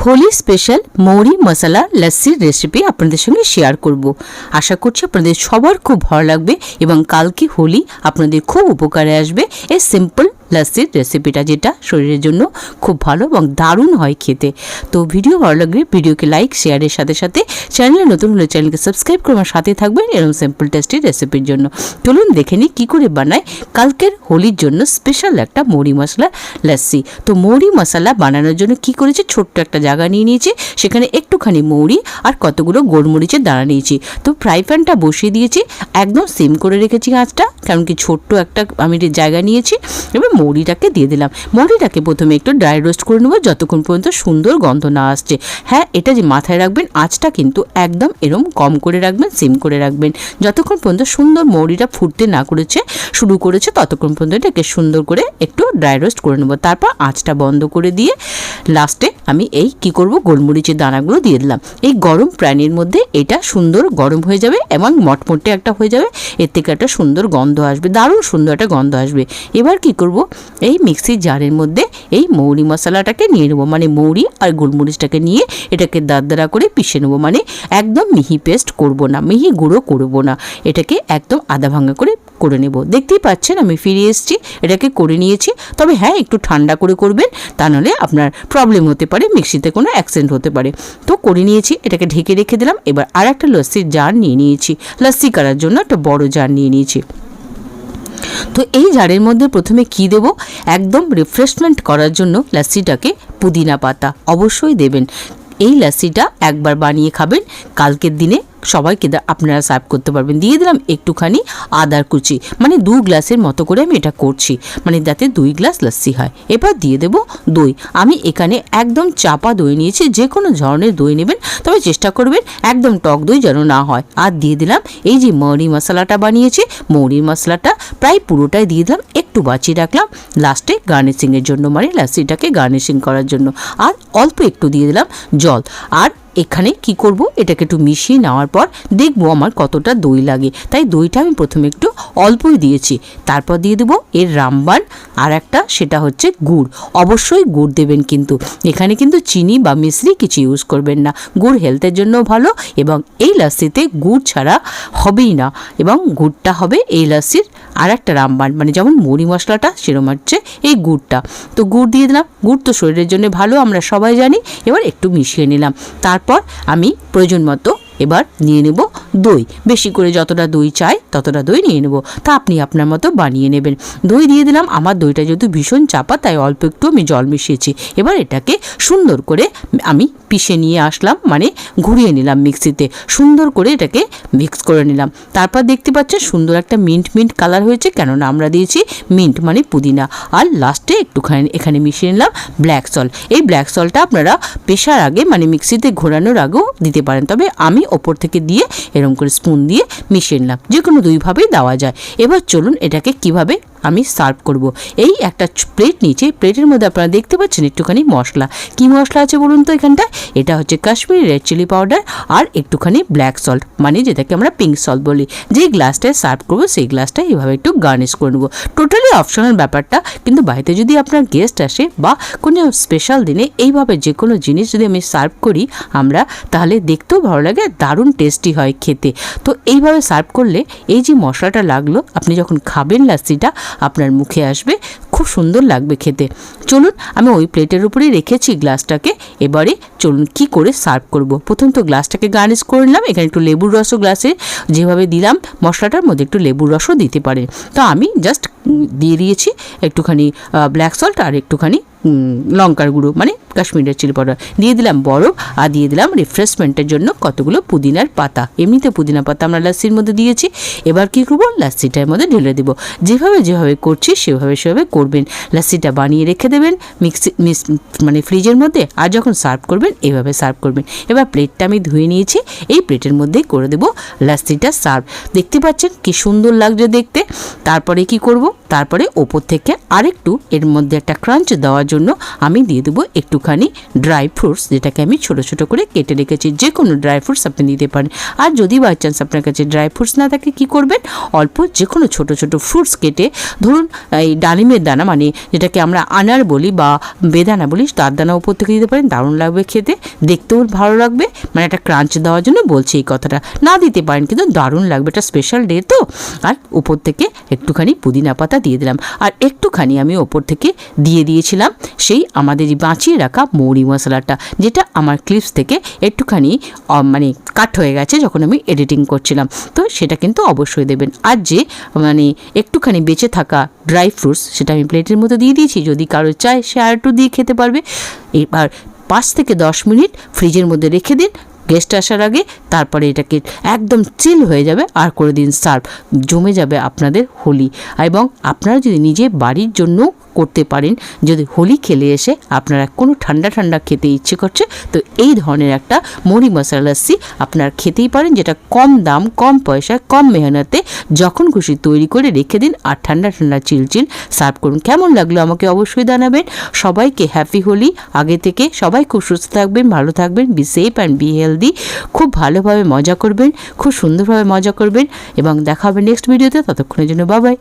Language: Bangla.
হোলি স্পেশাল মৌরি মশলা লস্যির রেসিপি আপনাদের সঙ্গে শেয়ার করব। আশা করছি আপনাদের সবার খুব ভালো লাগবে এবং কালকে হোলি আপনাদের খুব উপকারে আসবে। এই সিম্পল লস্যির রেসিপিটা যেটা শরীরের জন্য খুব ভালো এবং দারুণ হয় খেতে। তো ভিডিও ভালো লাগলে ভিডিওকে লাইক শেয়ারের সাথে সাথে চ্যানেলে নতুন হলে চ্যানেলকে সাবস্ক্রাইব করে আমার সাথে থাকবেন এরকম সিম্পল টেস্টি রেসিপির জন্য। চলুন দেখে নিই কী করে বানায় কালকের হোলির জন্য স্পেশাল একটা মৌরি মশলা লস্যি তো মৌরি মশলা বানানোর জন্য কি করেছি? ছোট্ট একটা জায়গা নিয়ে নিয়েছি, সেখানে একটুখানি মৌরি আর কতগুলো গোলমরিচের দানা নিয়েছি। তো ফ্রাই প্যানটা বসিয়ে দিয়েছি, একদম সিম করে রেখেছি আঁচটা, কারণ কি ছোট্ট একটা আমি জায়গা নিয়েছি, এবার মৌরিটাকে দিয়ে দিলাম। মৌরিটাকে প্রথমে একটু ড্রাই রোস্ট করে নেব, যতক্ষণ পর্যন্ত সুন্দর গন্ধ না আসছে। হ্যাঁ এটা যে মাথায় রাখবেন, আঁচটা কিন্তু একদম এরম কম করে রাখবেন সিম করে রাখবেন। যতক্ষণ পর্যন্ত সুন্দর মৌরিটা ফুটতে না করেছে, শুরু করেছে, ততক্ষণ পর্যন্ত এটাকে সুন্দর করে একটু ড্রাই রোস্ট করে নেব। তারপর আঁচটা বন্ধ করে দিয়ে লাস্টে আমি এই কি করব? গোলমরিচের দানাগুলো দিয়ে দিলাম। এই গরম প্রাণীর মধ্যে এটা সুন্দর গরম হয়ে যাবে এবং মটমটে একটা হয়ে যাবে। এর থেকে একটা সুন্দর গন্ধ আসবে, দারুণ সুন্দর একটা গন্ধ আসবে। এবার কি করব? এই মিক্সির জারের মধ্যে এই মৌরি মশলাটাকে নিয়ে নেব। মানে মৌরি আর গোলমরিচটাকে নিয়ে এটাকে দারদারা করে পিষে নেব। মানে একদম মিহি পেস্ট করব না, মিহি গুঁড়ো করব না। এটাকে একদম আধা ভাঙা করে করে নেব। দেখতেই পাচ্ছেন, আমি ফিরে এসেছি, এটাকে করে নিয়েছি। তবে হ্যাঁ একটু ঠান্ডা করে করবেন, তা নাহলে আপনার প্রবলেম হতে পারে, মিক্সিতে কোনো অ্যাক্সিডেন্ট হতে পারে। তো করে নিয়েছি, এটাকে ঢেকে রেখে দিলাম, এবার আর একটা লস্যির জার নিয়ে নিয়েছি। লস্যি করার জন্য একটা বড় জার নিয়ে নিয়েছি। তো এই জারের মধ্যে প্রথমে কি দেব? একদম রিফ্রেশমেন্ট করার জন্য লাস্সিটাকে পুদিনা পাতা অবশ্যই দেবেন। এই লাস্সিটা একবার বানিয়ে খাবেন, কালকের দিনে সবাইকে দা- আপনারা সার্ভ করতে পারবেন। দিয়ে দিলাম একটুখানি আদার কুচি। মানে দু গ্লাসের মতো করে আমি এটা করছি। মানে যাতে দুই গ্লাস লাস্সি হয়। এবার দিয়ে দেব দই। আমি এখানে একদম চাপা দই নিয়েছি। যে কোনো ধরনের দই নেবেন, তবে চেষ্টা করবেন একদম টক দই যেন না হয়। আর দিয়ে দিলাম এই যে মৌরি মশলাটা বানিয়েছি, মৌরির মশলাটা প্রায় পুরোটাই দিয়ে দিলাম। একটু বাঁচিয়ে রাখলাম। লাস্টে গার্নিশিংয়ের জন্য মানে লাস্সিটাকে গার্নিশিং করার জন্য। আর অল্প একটু দিয়ে দিলাম জল। আর এখানে কি করব? এটাকে একটু মিশিয়ে নেওয়ার পর দেখব আমার কতটা দই লাগে। তাই দইটা আমি প্রথমে একটু অল্পই দিয়েছি। তারপর দিয়ে দেবো এর রামবান আর একটা সেটা হচ্ছে গুড়। অবশ্যই গুড় দেবেন কিন্তু। এখানে কিন্তু চিনি বা মিশ্রি কিছু ইউজ করবেন না। গুড় হেলথের জন্য ভালো এবং এই লাস্সিতে গুড় ছাড়া হবেই না। এবং গুড়টা হবে এই লাস্সির আর একটা রামবান মানে যেমন মুড়ি মশলাটা, সেরকম হচ্ছে এই গুড়টা। তো গুড় দিয়ে দিলাম। গুড় তো শরীরের জন্য ভালো, আমরা সবাই জানি। এবার একটু মিশিয়ে নিলাম। তারপর আমি প্রয়োজন মতো এবার নিয়ে নেব দই। বেশি করে যতটা দই চাই, ততটা দই নিয়ে নেব। তা আপনি আপনার মতো বানিয়ে নেবেন। দই দিয়ে দিলাম, আমার দইটা যেহেতু ভীষণ চাপা, তাই অল্প একটু আমি জল মিশিয়েছি। এবার এটাকে সুন্দর করে আমি পিষে নিয়ে আসলাম মানে ঘুরিয়ে নিলাম মিক্সিতে। সুন্দর করে এটাকে মিক্স করে নিলাম। তারপর দেখতে পাচ্ছেন সুন্দর একটা মিন্ট মিন্ট কালার হয়েছে, কেননা আমরা দিয়েছি মিন্ট মানে পুদিনা। আর লাস্টে একটুখানি এখানে মিশিয়ে নিলাম ব্ল্যাক সল্ট। এই ব্ল্যাক সল্টটা আপনারা পেশার আগে মানে মিক্সিতে ঘোরানোর আগেও দিতে পারেন। তবে আমি ওপর থেকে দিয়ে এরকম করে স্পুন দিয়ে মিশিয়ে নিলাম। যে কোনো দুইভাবেই দেওয়া যায়। এবার চলুন এটাকে কীভাবে আমি সার্ভ করব। এই একটা প্লেট নিচে প্লেটের মধ্যে আপনারা দেখতে পাচ্ছেন একটুখানি মশলা। কি মশলা আছে বলুন তো এখানটায়? এটা হচ্ছে কাশ্মীরি রেড চিলি পাউডার আর একটুখানি ব্ল্যাক সল্ট মানে যেটাকে আমরা পিঙ্ক সল্ট বলি। যেই গ্লাসটায় সার্ভ করব, সেই গ্লাসটা এইভাবে একটু গার্নিশ করে নেব। টোটালি অপশনাল ব্যাপারটা, কিন্তু বাড়িতে যদি আপনার গেস্ট আসে বা কোনো স্পেশাল দিনে এইভাবে যে কোনো জিনিস যদি আমি সার্ভ করি আমরা, তাহলে দেখতেও ভালো লাগে, দারুণ টেস্টি হয় খেতে। তো এইভাবে সার্ভ করলে এই যে মশলাটা লাগল, আপনি যখন খাবেন লাস্সিটা আপনার মুখে আসবে। খুব সুন্দর লাগবে খেতে। চলুন, আমি ওই প্লেটের উপরেই রেখেছি গ্লাসটাকে। এবারে চলুন কি করে সার্ভ করব। প্রথম তো গ্লাসটাকে গার্নিশ করে নিলাম। এখানে একটু লেবুর রসও গ্লাসে যেভাবে দিলাম, মশলাটার মধ্যে একটু লেবুর রসও দিতে পারেন তো আমি জাস্ট দিয়ে দিয়েছি একটুখানি ব্ল্যাক সল্ট আর একটুখানি লঙ্কার গুঁড়ো মানে কাশ্মীরের চিলি পাউডার দিয়ে দিলাম বরফ আর দিয়ে দিলাম রিফ্রেশমেন্টের জন্য কতগুলো পুদিনার পাতা। এমনিতে পুদিনা পাতা আমরা লাস্সির মধ্যে দিয়েছি। এবার কী করব? লাস্সিটার মধ্যে ঢেলে দেবো। যেভাবে যেভাবে করছি, সেভাবে সেভাবে করবেন। লাস্সিটা বানিয়ে রেখে দেবেন মিক্সি মানে ফ্রিজের মধ্যে আর যখন সার্ভ করবেন, এভাবে সার্ভ করবেন। এবার প্লেটটা আমি ধুয়ে নিয়েছি। এই প্লেটের মধ্যেই করে দেবো লাস্সিটা সার্ভ দেখতে পাচ্ছেন কি সুন্দর লাগছে দেখতে। তারপরে কি করব? তারপরে ওপর থেকে আরেকটু এর মধ্যে একটা ক্রাঞ্চ দেওয়ার জন্য আমি দিয়ে দেবো একটুখানি ড্রাই ফ্রুটস যেটাকে আমি ছোট ছোট করে কেটে রেখেছি। যে কোনো ড্রাই ফ্রুটস আপনি দিতে পারেন। আর যদি বাই চান্স আপনার কাছে ড্রাই ফ্রুটস না থাকে, কি করবেন? অল্প যে কোনো ছোট ছোট ফ্রুটস কেটে, ধরুন, এই ডালিমের দানা মানে যেটাকে আমরা আনার বলি বা বেদানা বলি, তার দানা উপর থেকে দিতে পারেন। দারুণ লাগবে খেতে, দেখতেও ভালো লাগবে। মানে একটা ক্রাঞ্চ দেওয়ার জন্য বলছি এই কথাটা। না দিতে পারেন, কিন্তু দারুণ লাগবে। এটা স্পেশাল ডে তো। আর উপর থেকে একটুখানি পুদিনা পাতা দিয়ে দিলাম। আর একটুখানি আমি ওপর থেকে দিয়ে দিয়েছিলাম। সেই আমাদের বাঁচিয়ে রাখা মৌরি মশলাটা, যেটা আমার ক্লিপস থেকে একটুখানি মানে কাট হয়ে গেছে যখন আমি এডিটিং করছিলাম। তো সেটা কিন্তু অবশ্যই দেবেন। আর যে মানে একটুখানি বেঁচে থাকা ড্রাই ফ্রুটস সেটা আমি প্লেটের মধ্যে দিয়ে দিয়েছি। যদি কারও চায়, সে আর একটু দিয়ে খেতে পারবে। এবার পাঁচ থেকে দশ মিনিট ফ্রিজের মধ্যে রেখে দিন। গেস্ট আসার আগে তারপরে এটাকে একদম চিল হয়ে যাবে আর করে দিন সার্ভ জমে যাবে আপনাদের হোলি। এবং আপনারা যদি নিজে বাড়ির জন্য করতে পারেন। যদি হোলি খেলে এসে আপনারা কোনো ঠান্ডা ঠান্ডা খেতে ইচ্ছে করছে, তো এই ধরনের একটা মুড়ি মশলা লাস্সি আপনারা খেতেই পারেন, যেটা কম দাম, কম পয়সা কম মেহনতে যখন খুশি তৈরি করে রেখে দিন আর ঠান্ডা ঠান্ডা চিলচিল সার্ভ করুন। কেমন লাগল আমাকে অবশ্যই জানাবেন। সবাইকে হ্যাপি হোলি। আগে থেকে সবাই খুব সুস্থ থাকবেন, ভালো থাকবেন be safe and be healthy খুব ভালোভাবে মজা করবেন, খুব সুন্দরভাবে মজা করবেন এবং দেখা হবে নেক্সট ভিডিওতে ততক্ষণের জন্য বাবাই